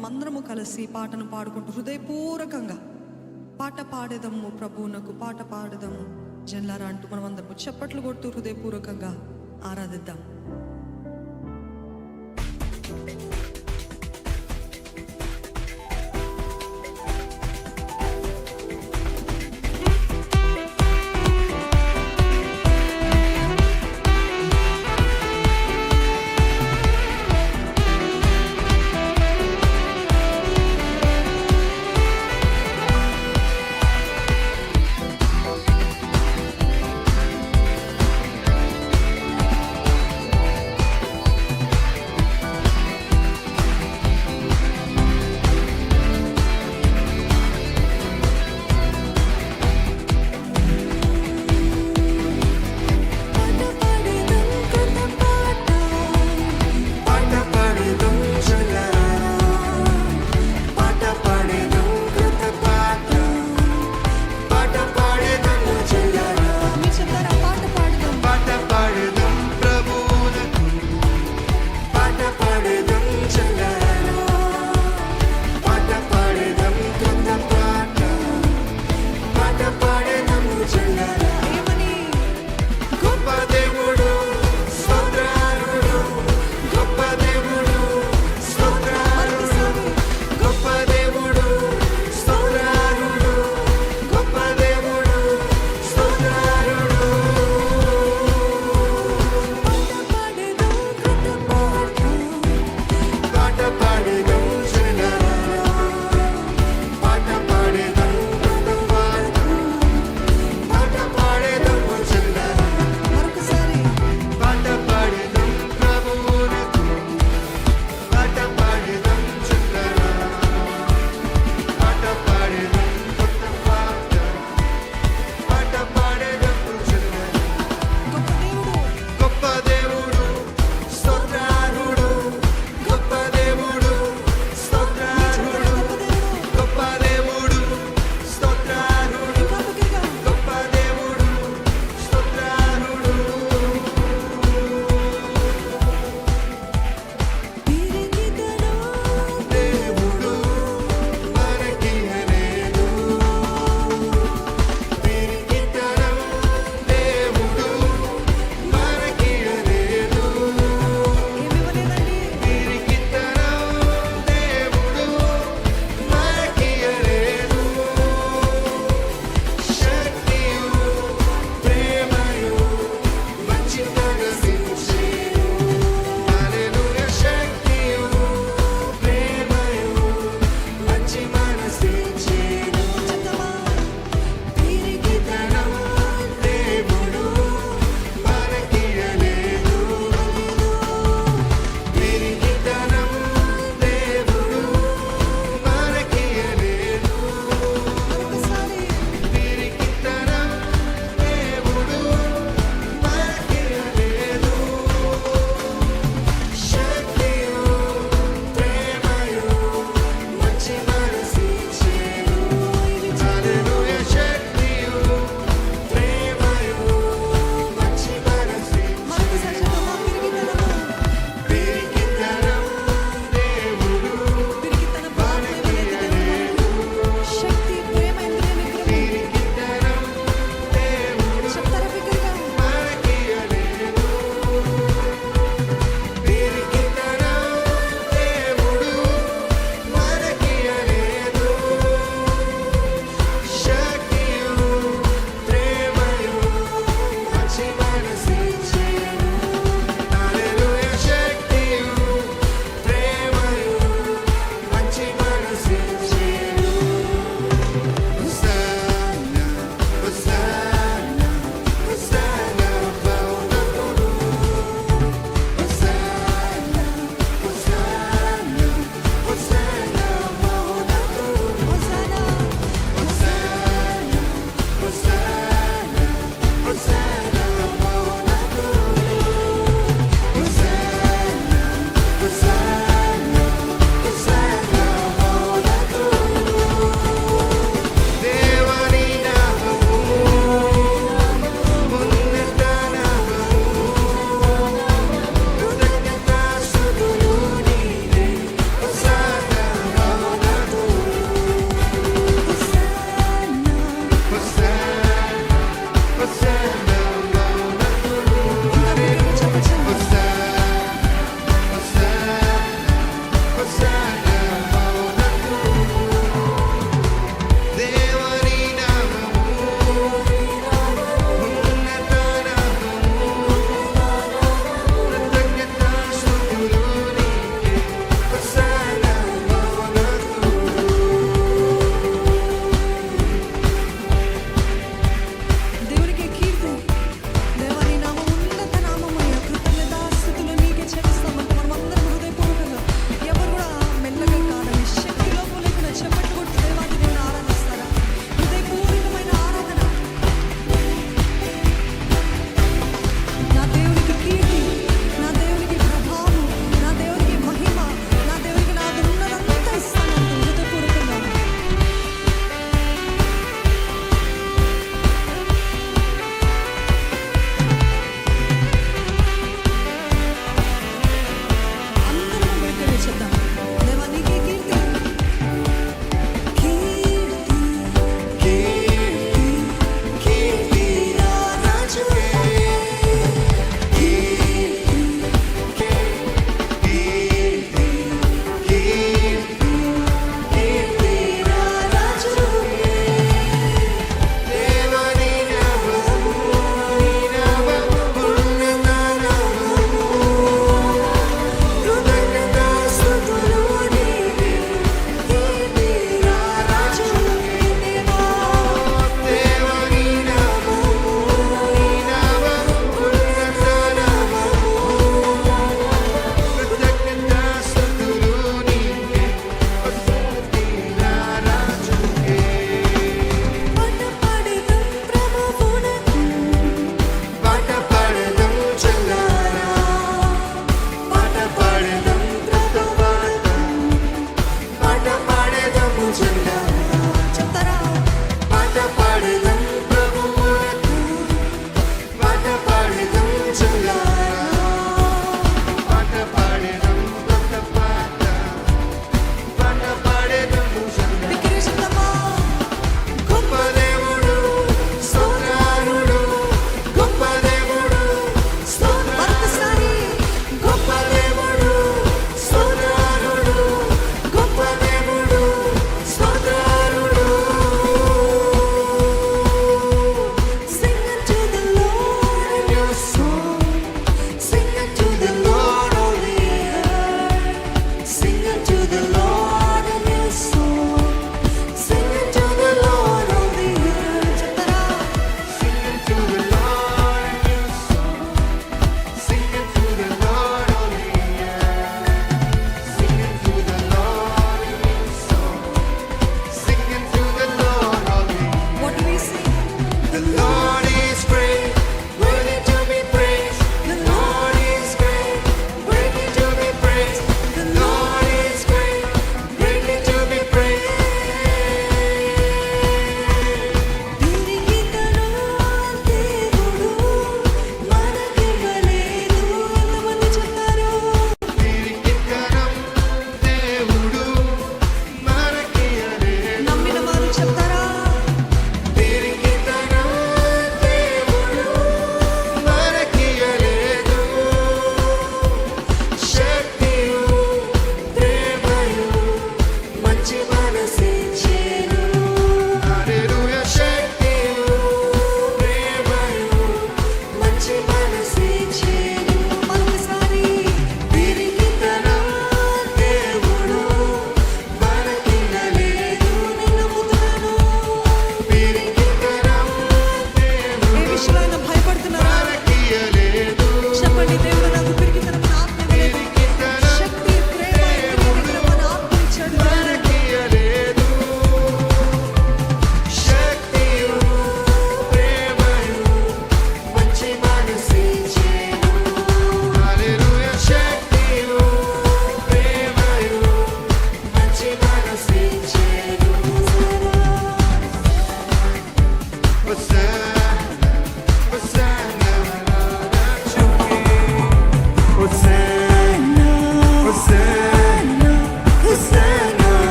మనమందరము కలిసి పాటను పాడుకుంటూ హృదయపూర్వకంగా పాట పాడేదము ప్రభువునకు పాట పాడేదము. జన్లారా అంటూ మనమందరము చప్పట్లు కొడుతూ హృదయపూర్వకంగా ఆరాధిద్దాం.